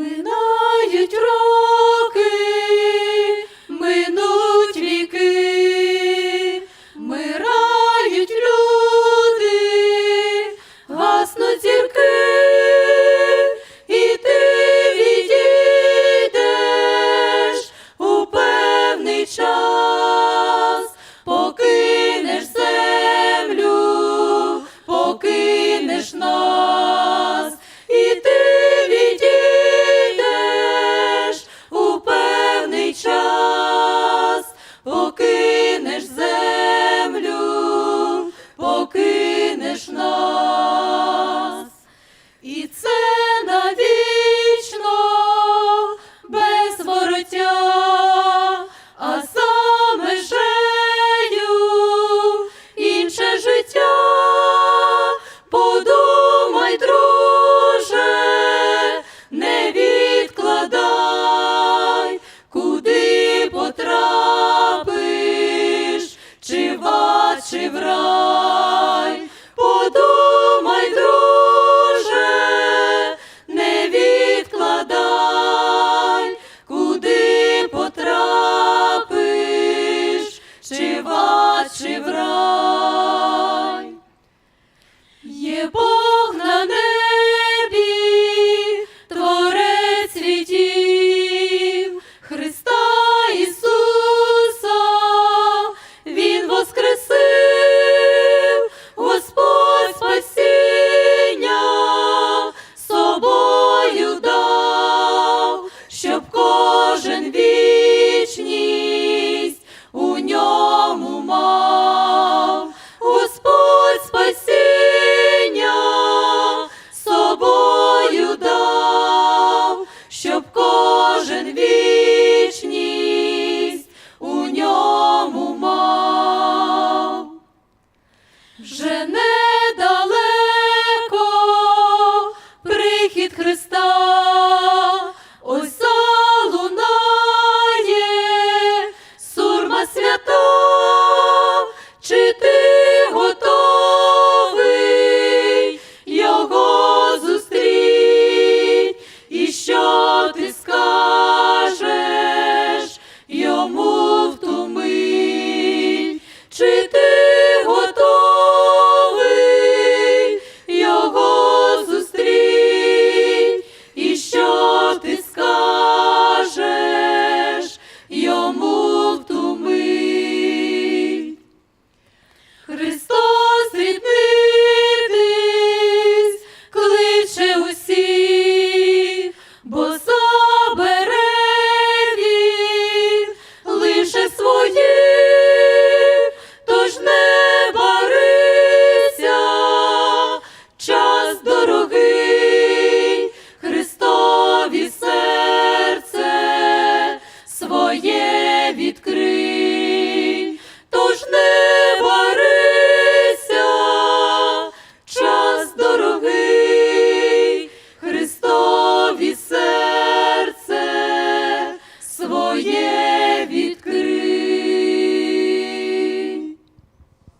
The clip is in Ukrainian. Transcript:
Минають роки, минуть віки, мирають люди, гаснуть зірки, і ти відійдеш у певний час. і це навічно без вороття, а за межею інше життя. Подумай, друже, не відкладай, куди потрапиш, чи в чи в. даль, куди потрапиш, чи вас, чи враг. Marzenę від